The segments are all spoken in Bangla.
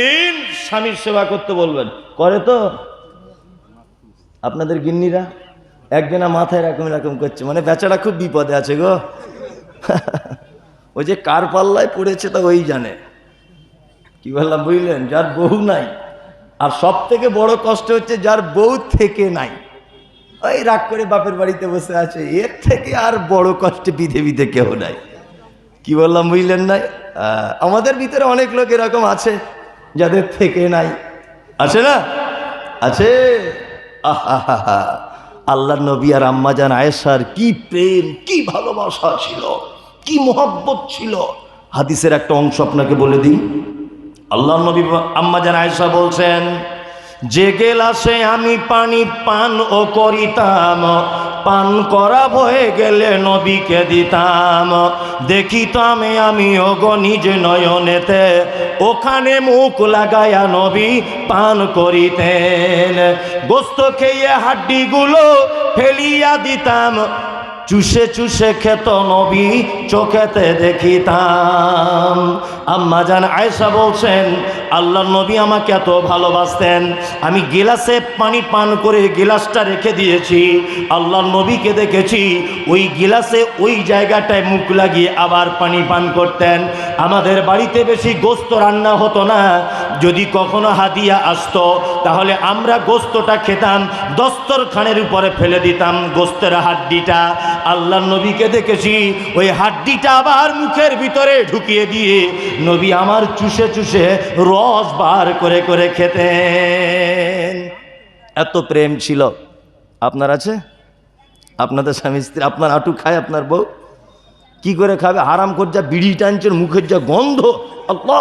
প্রতিদিন স্বামীর সেবা করতে বলবেন। করে তো। আপনাদের গিন্নিরা, একজনা মাথায় এরকম এরকম করছে। মানে বেচারা খুব বিপদে আছে গো। ওই যে কার পাল্লায় পড়েছে তা ওই জানে। কি বললাম, বুঝলেন? যার বউ নাই। আর সব থেকে বড় কষ্ট হচ্ছে যার বউ থেকে নাই। ওই রাগ করে বাপের বাড়িতে বসে আছে। এর থেকে আর বড় কষ্টে পৃথিবীতে কেউ নাই। কি বললাম, বুঝলেন নাই? আমাদের ভিতরে অনেক লোক এরকম আছে। যাদের থেকে নাই। আছে না? আছে। আহা আল্লাহ নবী আর আম্মাজান আয়েশার কি প্রেম কি ভালোবাসা ছিল কি মোহব্বত ছিল। হাদিসের একটা অংশ আপনাকে বলে দিই। আল্লাহ নবী আম্মাজান আয়েশা বলছেন যে গেলাসে আমি পানি পান ও করিতাম পান করা হয়ে গেলে নবীকে দিতাম। দেখিতাম আমি, ওগো নিজ নয়নেতে, ওখানে মুখ লাগায়া নবী পান করিতেন। গোস্ত খেয়ে হাড্ডিগুলো ফেলিয়া দিতাম। চুষে চুষে খেত নবী, চোখেতে দেখিতাম। আম্মা জান আয়েশা বলছেন আল্লাহ নবী আমাকে এত ভালোবাসতেন। আমি গিলাসে পানি পান করে গিলাসটা রেখে দিয়েছি। আল্লাহ নবীকে দেখেছি, ওই গিলাসে ওই জায়গাটায় মুখ লাগিয়ে আবার পানি পান করতেন। আমাদের বাড়িতে বেশি গোস্ত রান্না হতো না। যদি কখনো হাদিয়া আসতো, তাহলে আমরা গোস্তটা খেতাম, দস্তরখানের উপরে ফেলে দিতাম গোস্তের হাড্ডিটা। আল্লাহ নবীকে দেখেছি, ওই হাড্ডিটা আবার মুখের ভিতরে ঢুকিয়ে দিয়ে নবী আমার চুষে চুষে রস বার করে করে খেতেন। এত প্রেম ছিল। আপনার আছে? আপনাদের স্বামী স্ত্রী, আপনার আটু খায়, আপনার বউ? কি করে খাবে? হারাম করে যা বিড়ি টানছেন, মুখের যা গন্ধ, আল্লাহ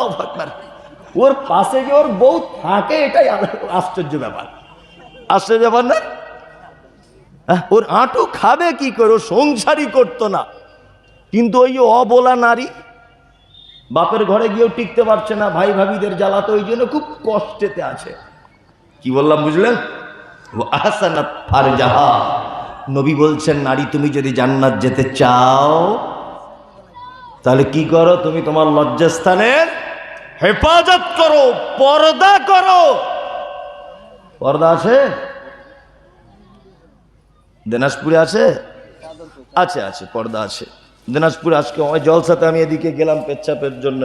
ওর পাশে যে ওর বউ থাকে এটাই আশ্চর্য ব্যাপার। আশ্চর্য ব্যাপার না? হ্যাঁ, ওর আঁটু খাবে কি করে? সংসারই করতো না। কিন্তু ওই অবলা নারী বাপের ঘরে গিয়েও টিকতে পারছে না ভাই ভাবিদের জ্বালাতে ওই জন্য খুব কষ্টেতে আছে। কি বললাম বুঝলেন? ও আহসানাত ফারজাহা। নবী বলছেন নারী তুমি যদি জান্নাত যেতে চাও তাহলে কি করো? তুমি তোমার লজ্জাস্থানের হেফাজত করো, পর্দা করো। পর্দা আছে? দিনাজপুরে আছে? আছে আছে, পর্দা আছে। দিনাজপুরে আজকে জলসাতে আমি এদিকে গেলাম, পেচ্ছাপের জন্য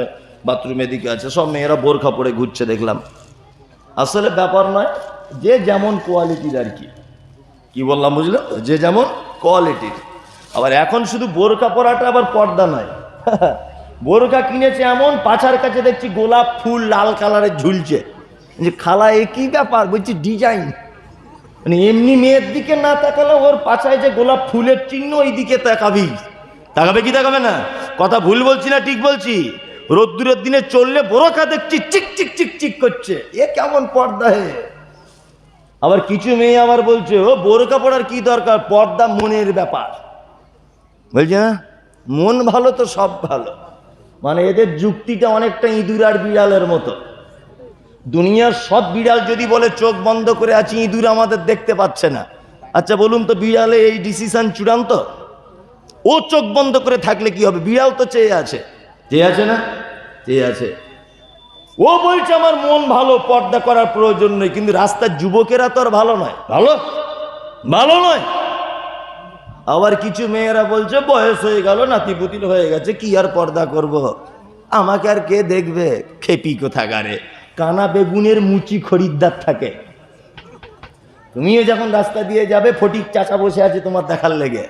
বাথরুম এদিকে আছে। সব মেয়েরা বোরখা পরে ঘুরছে, দেখলাম। আসলে ব্যাপার নয়, যে যেমন কোয়ালিটির আর কি। কি বললাম বুঝলো যে যেমন কোয়ালিটির। আবার এখন শুধু বোরখা পরাটা আবার পর্দা নয়। বোরখা কিনেছে এমন, পাছার কাছে দেখছি গোলাপ ফুল লাল কালারের ঝুলছে। যে খালা, এ কি ব্যাপার? বলছি, ডিজাইন। মানে এমনি মেয়ের দিকে না তাকালে ওর পাছায় যে গোলাপ ফুলের চিহ্ন ওই দিকে তাকাবি। তাকাবে কি তাকাবে না? কথা ভুল বলছি না ঠিক বলছি? রোদ্দুরের দিনে চললে বোরখা দেখছি, চিক চিক চিক চিক করছে। এ কেমন পর্দা হে? আবার কিছু মেয়ে আবার বলছে, ও, বোরকা পড়ার কি দরকার? পর্দা মনের ব্যাপার। বলছে না মন ভালো তো সব ভালো। মানে এদের যুক্তিটা অনেকটা ইঁদুর আর বিড়ালের মতো। দুনিয়ার সব বিড়াল যদি বলে চোখ বন্ধ করে আছি, ইঁদুর আমাদের দেখতে পাচ্ছে না। আচ্ছা বলুন তো, বিড়ালে এই ডিসিশন চূড়ান্ত? ও চোখ বন্ধ করে থাকলে কি হবে? বিড়াল তো চেয়ে আছে। চেয়ে আছে না? চেয়ে আছে। ও বলছে, আমার মন ভালো, পর্দা করার প্রয়োজন নেই, কিন্তু রাস্তার যুবকেরা তো আর ভালো নয়। ভালো? ভালো নয়? আবার কিছু মেয়েরা বলছে, বয়স হয়ে গেল নাতিপুতিল হয়ে গেছে, কি আর পর্দা করব। আমাকে আর কে দেখবে? খেপি কোথাকারে? কানা বেগুনের মুচি খরিদ্দার থাকে। তুমিও যখন রাস্তা দিয়ে যাবে, ফটিক চাচা বসে আছে তোমার দেখার লেগে।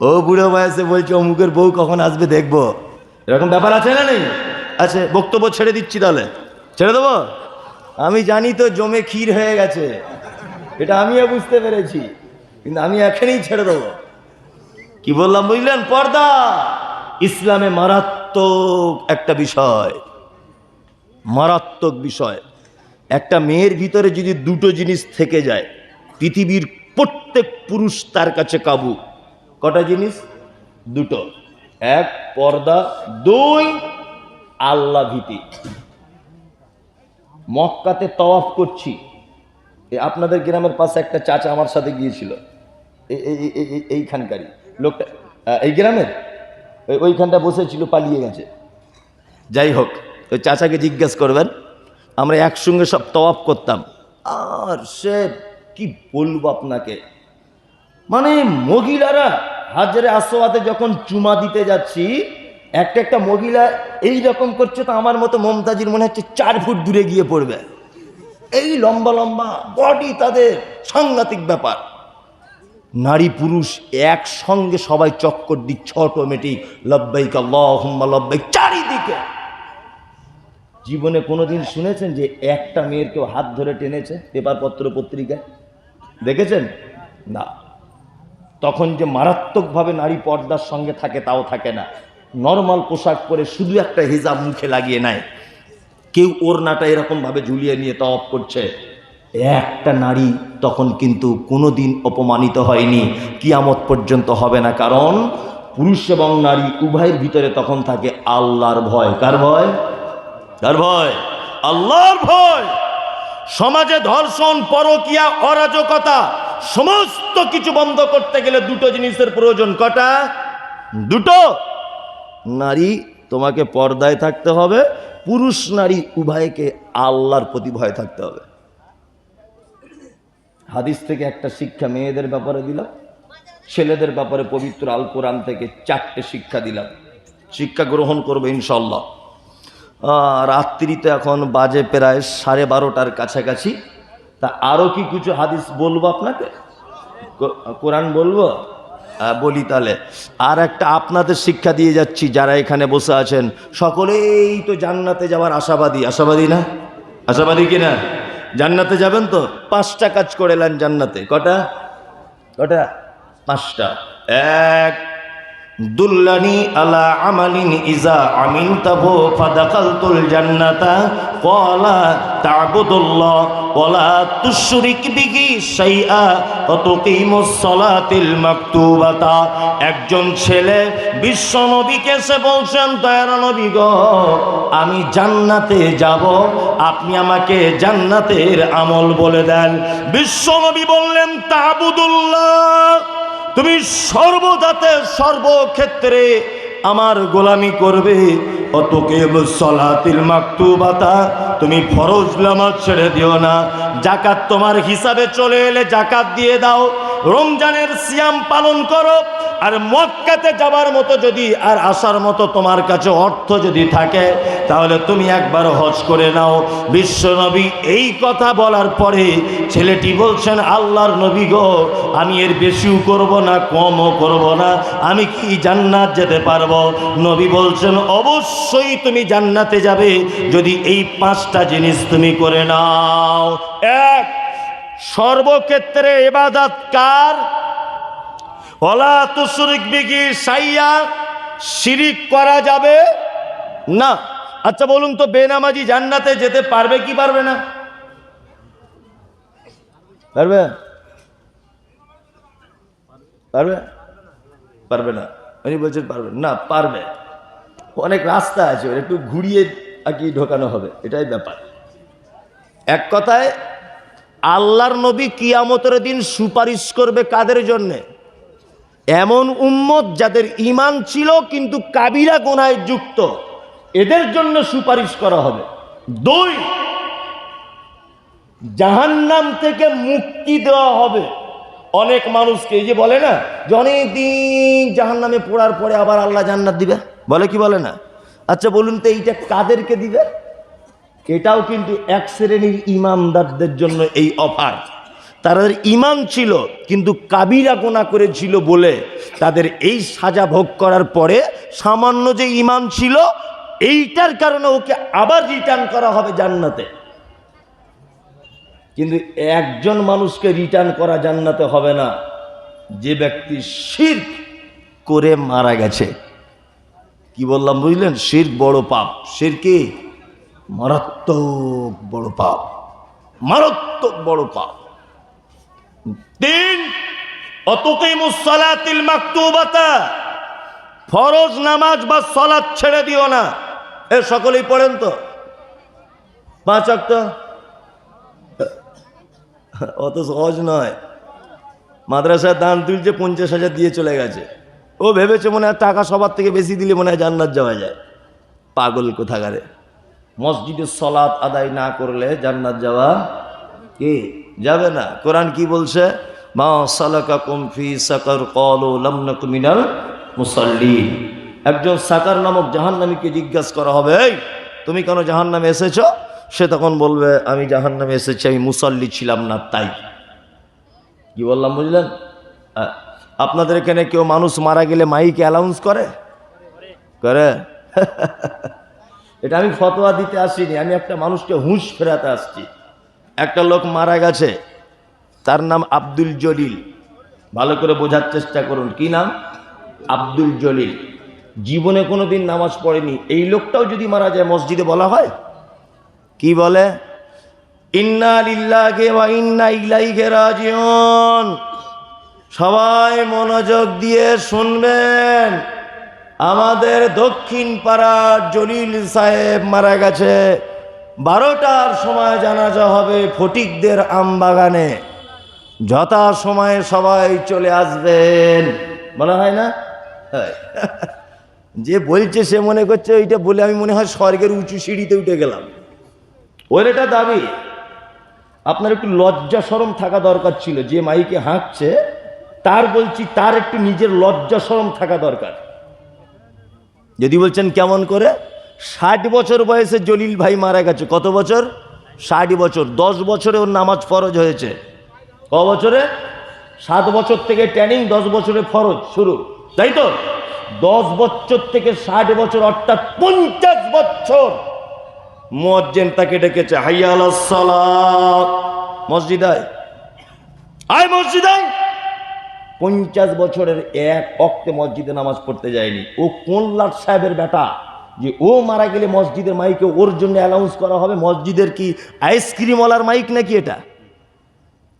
ও বুড়ো বয়সে বলছে, অমুকের বউ কখন আসবে দেখব। এরকম ব্যাপার আছে না নেই? আছে, বক্তব্য ছেড়ে দিচ্ছি তাহলে। ছেড়ে দেবো? আমি জানি তো জমে ক্ষীর হয়ে গেছে। এটা আমিও বুঝতে পেরেছি। কিন্তু আমি এখানেই ছেড়ে দেবো। কি বললাম বুঝলেন? পর্দা। ইসলামে মারাত্মক একটা বিষয়। মারাত্মক বিষয়। একটা মেয়ের ভিতরে যদি দুটো জিনিস থেকে যায়, পৃথিবীর প্রত্যেক পুরুষ তার কাছে কাবু। কটা জিনিস? দুটো। এক, পর্দা। দুই আল্লাহ ভীতি। মক্কাতে তওয়াফ করছি। আপনাদের গ্রামের পাশে একটা চাচা আমার সাথে গিয়েছিল। এইখানকারই। লোকটা এই গ্রামের? ওই- ওইখানটা বসেছিল পালিয়ে গেছে। যাই হোক, ওই চাচাকে জিজ্ঞেস করবেন, আমরা একসঙ্গে সব তওয়াব করতাম। আর সে কি বলব আপনাকে? মানে মহিলারা হাজারে আসোয়াতে যখন চুমা দিতে যাচ্ছি, একটা একটা মহিলা এই রকম করছে তো আমার মতো মমতাজির মনে হচ্ছে চার ফুট দূরে গিয়ে পড়বে। এই লম্বা লম্বা বডি তাদের সাংঘাতিক ব্যাপার। নারী পুরুষ একসঙ্গে সবাই চক্কর দিচ্ছে অটোমেটিক লব্বাইক আল্লাহুম্মা লব্বাইক, চারিদিকে। জীবনে কোনোদিন শুনেছেন যে একটা মেয়ের কেউ হাত ধরে টেনেছে পেপারপত্র পত্রিকায়? দেখেছেন? না। তখন যে মারাত্মকভাবে নারী পর্দার সঙ্গে থাকে তাও থাকে না। নর্মাল পোশাক পরে শুধু একটা হিজাব মুখে লাগিয়ে নেয়। কেউ ওড়নাটা এরকমভাবে ঝুলিয়ে নিয়ে তওয়াব করছে। একটা নারী তখন কিন্তু কোনো দিন অপমানিত হয়নি। কিয়ামত পর্যন্ত হবে না, কারণ পুরুষ এবং নারী উভয়ের ভিতরে তখন থাকে আল্লাহর ভয়। কার ভয়? কার ভয়? আল্লাহর ভয়! সমাজে ধর্ষণ, পরকিয়া, অরাজকতা, সমস্ত কিছু বন্ধ করতে গেলে দুটো জিনিসের প্রয়োজন। কটা? দুটো। নারী তোমাকে পর্দায় থাকতে হবে, পুরুষ নারী উভয়কে আল্লাহর প্রতি ভয় থাকতে হবে। হাদিস থেকে একটা শিক্ষা মেয়েদের ব্যাপারে দিলাম ছেলেদের ব্যাপারে পবিত্র আল কোরআন থেকে চারটে শিক্ষা দিলাম। শিক্ষা গ্রহণ করবে ইনশাল্লাহ রাত্রিতে এখন বাজে প্রায় সাড়ে বারোটার কাছাকাছি। তা আরও কি কিছু হাদিস বলব আপনাকে? কোরআন বলব? আহ, বলি তাহলে। আর একটা আপনাদের শিক্ষা দিয়ে যাচ্ছি যারা এখানে বসে আছেন। সকলেই তো জান্নাতে যাওয়ার আশাবাদী। আশাবাদী না? আশাবাদী কি না? জান্নাতে যাবেন তো? পাঁচটা কাজ করে এলেন জান্নাতে। কটা? কটা? পাঁচটা। এক দুল্লানি আলা আমালিন ইজা আমিন তাবো ফাদাকালতুল জান্নাতা ক্বালা তা'বুদুল্লাহ ওয়ালা তুশরিক বিহি শাইআ ওয়া তুকিমুস সালাতিল মাকতুবাতা। একজন ছেলে বিশ্ব নবীকে সে বলছেন, দয়ার নবী গো, আমি জান্নাতে যাব, আপনি আমাকে জান্নাতের আমল বলে দেন। বিশ্ব নবী বললেন, তা'বুদুল্লাহ। তুমি সর্বদাতে সর্বক্ষেত্রে আমার গোলামি করবে। তুমি ফরজ নামাজ ছেড়ে দিও না। জাকাত তোমার হিসাবে চলে এলে জাকাত দিয়ে দাও। রমজানের সিয়াম পালন করো, আর মক্কাতে যাবার মতো যদি আর আসার মতো তোমার কাছে অর্থ যদি থাকে, তাহলে তুমি একবার হজ করে নাও। বিশ্ব নবী এই কথা বলার পরে ছেলেটি বলছেন, আল্লাহর নবী গো, আমি এর বেশিও করব না, কমও করব না, আমি কি জান্নাত যেতে পারব? নবী বলছেন, অবশ্যই তুমি জান্নাতে যাবে যদি এই পাঁচটা জিনিস তুমি করে নাও। এক সর্বক্ষেত্রে এবাদাত কার ওলা তুসরিক বিগি সাইয়া শিরিক করা যাবে না। আচ্ছা বলুন তো, বেনামাজি জান্নাতে যেতে পারবে কি পারবে না? পারবে? পারবে? পারবে না। উনি বলছেন পারবে না, পারবে। অনেক রাস্তা আছে, একটু ঘুরিয়ে আর কি ঢোকানো হবে, এটাই ব্যাপার। এক কথায় আল্লাহর নবী কিয়ামতের দিন সুপারিশ করবে কাদের জন্যে? এমন উম্মত যাদের ইমান ছিল কিন্তু কাবিরা গোনায় যুক্ত। এদের জন্য সুপারিশ করা হবে। দুই, জাহান্নাম থেকে মুক্তি দেওয়া হবে। অনেক মানুষকে, এই যে বলে না যে অনেক দিন জাহান্নামে পড়ার পরে আবার আল্লাহ জান্নাত দিবে? বলে কি বলে না? আচ্ছা বলুন তো এইটা কাদেরকে দিবে? এটাও কিন্তু এক শ্রেণির ইমানদারদের জন্য এই অফার। তাদের ইমান ছিল, কিন্তু কাবিরা গোনা করেছিল বলে তাদের এই সাজা ভোগ করার পরে সামান্য যে ইমান ছিল, এইটার কারণে ওকে আবার রিটার্ন করা হবে জান্নাতে। কিন্তু একজন মানুষকে রিটার্ন করা জান্নাতে হবে না। যে ব্যক্তি শির করে মারা গেছে। কি বললাম বুঝলেন? শির বড় পাপ। শির কি? মারাত্মক বড় পাপ, মারাত্মক বড় পাপ। তিন অতুকিমুসলাতিল মাকতুবাতা, ফরজ নামাজ বা সলাৎ ছেড়ে দিও না। এ, সকলেই পড়েন তো? পাঁচ অক্ট অত সহজ নয়। মাদ্রাসায় দান তুলছে, পঞ্চাশ হাজার দিয়ে চলে গেছে। ও ভেবেছে মনে হয় টাকা সবার থেকে বেশি দিলে মনে হয় জান্নাত যাওয়া যায়। পাগল কোথাকারে। মসজিদে সলাৎ আদায় না করলে জান্নাত যাওয়া কি? যাবে না। কোরআন কি বলছে? মা মুসাল্লিন। একজন সাকার নামক জাহান্নামীকে জিজ্ঞাসা করা হবে, এই, তুমি কেন জাহান্নামে এসেছ? সে তখন বলবে, আমি জাহান্নামে এসেছি, আমি মুসল্লি ছিলাম না, তাই। কি বললাম, বুঝলেন? আপনাদের এখানে কেউ মানুষ মারা গেলে মাইকে অ্যালাউন্স করে? করে? এটা আমি ফতোয়া দিতে আসিনি, আমি একটা মানুষকে হুঁশ ফেরাতে আসছি। একটা লোক মারা গেছে, তার নাম আব্দুল জলিল। ভালো করে বোঝার চেষ্টা করুন, কি নাম? আব্দুল জলিল। জীবনে কোনো দিন নামাজ পড়েনি। এই লোকটাও যদি মারা যায়, মসজিদে বলা হয়? কি বলে? ইন্না ওয়া ইন্না সবাই মনোযোগ দিয়ে শুনবেন। আমাদের দক্ষিণ পাড়ার জলিল সাহেব মারা গেছে। বারোটার সময় জানাজা হবে ফটিকদের আম বাগানে যথা সময়ে সবাই চলে আসবেন। মনে হয় না? যে বলছে সে মনে করছে ওইটা বলে আমি মনে হয় স্বর্গের উঁচু সিঁড়িতে উঠে গেলাম। ওর এটা দাবি। আপনার একটু লজ্জা সরম থাকা দরকার ছিল। যে মাইকে হাঁকছে, তার বলছি তার একটু নিজের লজ্জা সরম থাকা দরকার। যদি বলছেন কেমন করে? ষাট বছর বয়সে জলিল ভাই মারা গেছে। কত বছর? ষাট বছর। দশ বছরে ওর নামাজ ফরজ হয়েছে। ক বছরে? সাত বছর থেকে ট্রেনিং দশ বছরে ফরজ, শুরু। তাই তো? দশ বছর থেকে ষাট বছর, অর্থাৎ পঞ্চাশ বছর মুয়াজ্জেন তাকে ডেকেছে। হাইয়া আলাস সালাত। মসজিদায় আয়। মসজিদায় পঞ্চাশ বছরের এক অক্তে মসজিদে নামাজ পড়তে যায়নি। ও কোন লাট সাহেবের বেটা? যে ও মারা গেলে মসজিদের মাইকে ওর জন্য অ্যানাউন্স করা হবে, মসজিদের কি আইসক্রিমওয়ালার মাইক নাকি এটা?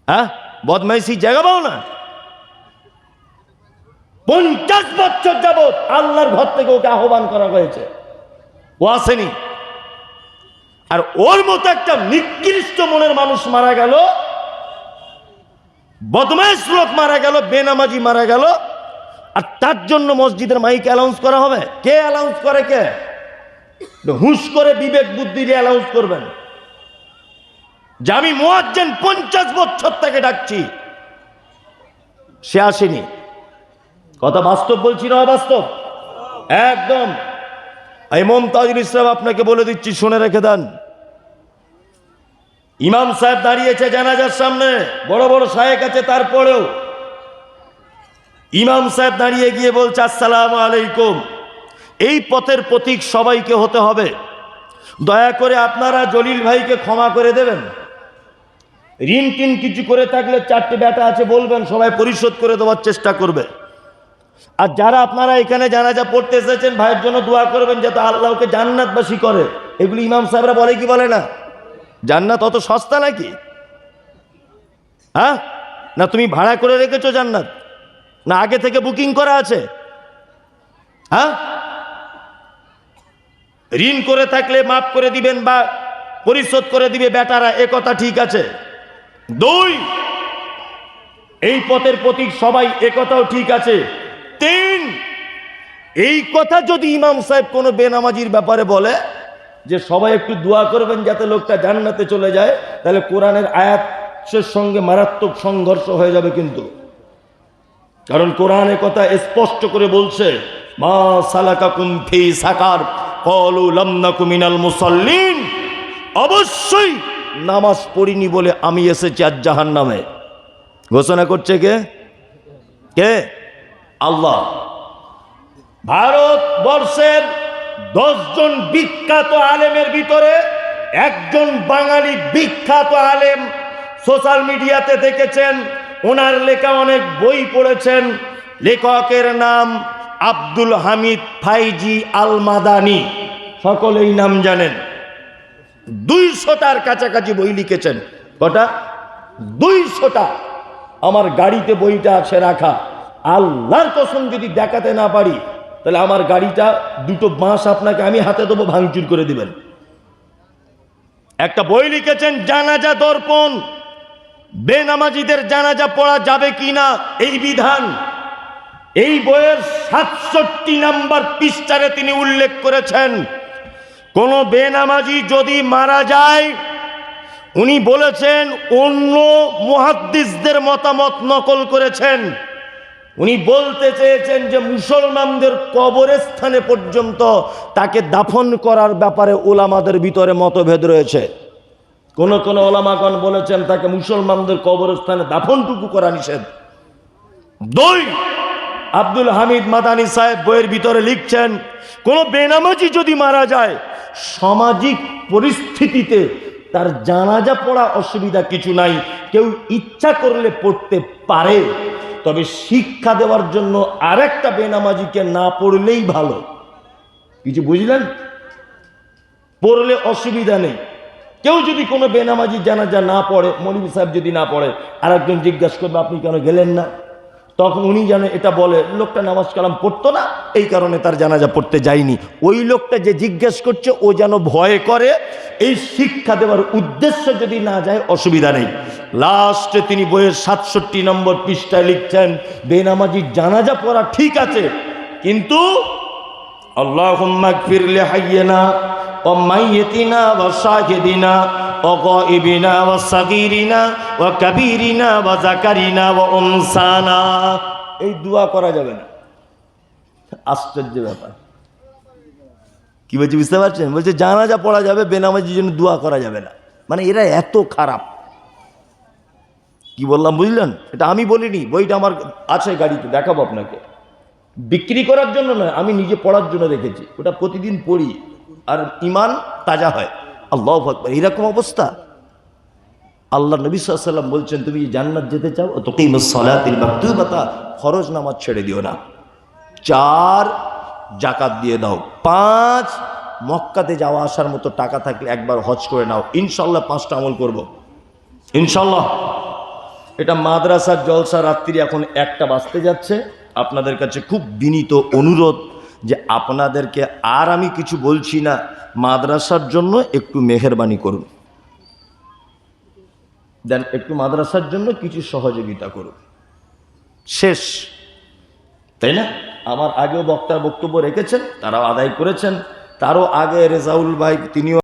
হ্যাঁ? বদমাইশি জায়গা পাও না? পঞ্চাশ বছর যাবৎ আল্লাহর ঘর থেকে ওকে আহ্বান করা হয়েছে। ও আসেনি। আর ওর মতো একটা নিকৃষ্ট মনের মানুষ মারা গেল বদমাইশ লোক মারা গেল, বেনামাজি মারা গেল, আর তার জন্য মসজিদের মাইক অ্যালাউন্স করা হবে। কে অ্যালাউন্স করে কে? হুঁশ করে বিবেক বুদ্ধি দিয়ে অ্যালাউন্স করবেন। যে আমি মোয়াজ্জেন পঞ্চাশ বছর তাকে ডাকছি, সে আসেনি। কথা বাস্তব বলছি না অবাস্তব? একদম। এই মমতাজুল ইসলাম আপনাকে বলে দিচ্ছি, শুনে রেখে দেন। ইমাম সাহেব দাঁড়িয়েছে জানাজার সামনে, বড় বড় সাহেব আছে তারপরেও। ইমাম সাহেব দাঁড়িয়ে গিয়ে বলছে, আসসালাম আলাইকুম। এই পথের প্রতীক সবাইকে হতে হবে। দয়া করে আপনারা জলিল ভাইকে ক্ষমা করে দেবেন। ঋণ টিন কিছু করে থাকলে চারটে ব্যাটা আছে, বলবেন, সবাই পরিশোধ করে দেওয়ার চেষ্টা করবে। আর যারা আপনারা এখানে জানাজা পড়তে এসেছেন, ভাইয়ের জন্য দোয়া করবেন, যাতে আল্লাহকে জান্নাতবাসী করে। এগুলি ইমাম সাহেবরা বলে কি বলে না? জান্নাত অত সস্তা নাকি? হ্যাঁ? না তুমি ভাড়া করে রেখেছো জান্নাত? না আগে থেকে বুকিং করা আছে? হ্যাঁ? ঋণ করে থাকলে মাফ করে দিবেন বা পরিশোধ করে দিবে, বেটারা, এ কথা ঠিক আছে। দুই, এই পথের প্রতীক সবাই, এ কথাও ঠিক আছে। তিন, এই কথা যদি ইমাম সাহেব কোনো বেনামাজির ব্যাপারে বলে যে সবাই একটু দোয়া করবেন যাতে লোকটা জান্নাতে চলে যায়, তাহলে কোরআনের আয়াতের সঙ্গে মারাত্মক সংঘর্ষ হয়ে যাবে কিন্তু। কারণ কোরআনে কথা স্পষ্ট করে বলছে, মা সালাকাকুম ফি সাকার কলু লামনাকু মিনাল মুসাল্লিন। অবশ্যই নামাজ পড়িনি বলে আমি এসেছি আজ জাহান নামে ঘোষণা করছে কে? কে? আল্লাহ। ভারতবর্ষের দশজন বিখ্যাত আলেমের ভিতরে একজন বাঙালি বিখ্যাত আলেম সোশ্যাল মিডিয়াতে দেখেছেন, ওনার লেখা অনেক বই পড়েছেন। লেখকের নাম আব্দুল হামিদ ফাইজি আল মাদানি সকলেই নাম জানেন। দুইশোটার কাছাকাছি বই লিখেছেন। কটা? দুইশোটা। আমার গাড়িতে বইটা আছে রাখা। আল্লাহর কসম যদি দেখাতে না পারি তাহলে আমার গাড়িটা দুটো বাঁশ আপনাকে আমি হাতে দেবো, ভাঙচুর করে দিবেন। একটা বই লিখেছেন, জানাজা দর্পণ। বেনামাজিদের জানাজা পড়া যাবে কি না এই বিধান? এই বইয়ের সাতষট্টি নাম্বার পৃষ্ঠারে তিনি উল্লেখ করেছেন, কোনো বেনামাজি যদি মারা যায়, উনি বলেছেন অন্য মুহাদ্দিসদের মতামত নকল করেছেন। উনি বলতে চেয়েছেন যে মুসলমানদের কবরস্থানে পর্যন্ত তাকে দাফন করার ব্যাপারে ওলামাদের ভিতরে মতভেদ রয়েছে। কোন কোন ওলামাগণ বলেছেন তাকে মুসলমানদের কবরস্থানে দাফনটুকু করা নিষেধ। দুই, আব্দুল হামিদ মাদানী সাহেব বইয়ের ভিতরে লিখছেন, কোন বেনামাজি যদি মারা যায়, সামাজিক পরিস্থিতিতে তার জানাজা পড়া অসুবিধা কিছু নাই, কেউ ইচ্ছা করলে পড়তে পারে। তবে শিক্ষা দেওয়ার জন্য আরেকটা বেনামাজিকে না পড়লেই ভালো। কিছু বুঝলেন? পড়লে অসুবিধা নেই। কেউ যদি কোনো বেনামাজি জানাজা না পড়ে মনিবি সাহেব যদি না পড়ে, আরেকজন জিজ্ঞাসা করবে, আপনি কেন গেলেন না? তখন উনি যেন এটা বলে, লোকটা নামাজ কালাম পড়তো না, এই কারণে তার জানাজা পড়তে যায়নি। ওই লোকটা যে জিজ্ঞেস করছে, ও যেন ভয় করে, এই শিক্ষা দেওয়ার উদ্দেশ্য যদি না যায়, অসুবিধা নেই। লাস্টে তিনি বইয়ের সাতষট্টি নম্বর পৃষ্ঠায় লিখছেন বেনামাজির জানাজা পড়া ঠিক আছে, কিন্তু আল্লাহ ফিরলে হাইয়ে না ও মাইয়েতিনা বা সাহেদিনা وغائبنا وصغيرنا وكبيرنا وذكرنا وانثانا এই দোয়া করা যাবে না আশ্চর্য ব্যাপার কি বলছি বুঝতে পারছেন বলছে জানাজা পড়া যাবে বেনামাজির জন্য দোয়া করা যাবে না মানে এরা এত খারাপ কি বললাম বুঝলেন এটা আমি বলিনি বইটা আমার আছে গাড়িতে দেখাবো আপনাকে বিক্রি করার জন্য নয় আমি নিজে পড়ার জন্য রেখেছি ওটা প্রতিদিন পড়ি আর ইমান তাজা হয় আল্লাহ আকবর। এরকম অবস্থা। আল্লাহ নবী সাল্লাম বলছেন, তুমি জান্নাত যেতে চাও? তোকেই সলাতিল মাকতুবাতা। নামাজ ছেড়ে দিও না। চার জাকাত দিয়ে দাও। পাঁচ, মক্কাতে যাওয়া আসার মতো টাকা থাকলে একবার হজ করে নাও। ইনশাল্লাহ পাঁচটা আমল করব। ইনশাল্লাহ এটা মাদ্রাসার জলসা রাত্রি এখন একটা বাঁচতে যাচ্ছে। আপনাদের কাছে খুব বিনীত অনুরোধ যে আপনাদেরকে আর আমি কিছু বলছি না। মাদ্রাসার জন্য একটু মেহরবানি করুন। দেন একটু মাদ্রাসার জন্য কিছু সহযোগিতা করুন। শেষ। তাই না? আমার আগেও বক্তার বক্তব্য রেখেছেন, তারাও আদায় করেছেন। তারও আগে রেজাউল ভাই, তিনিও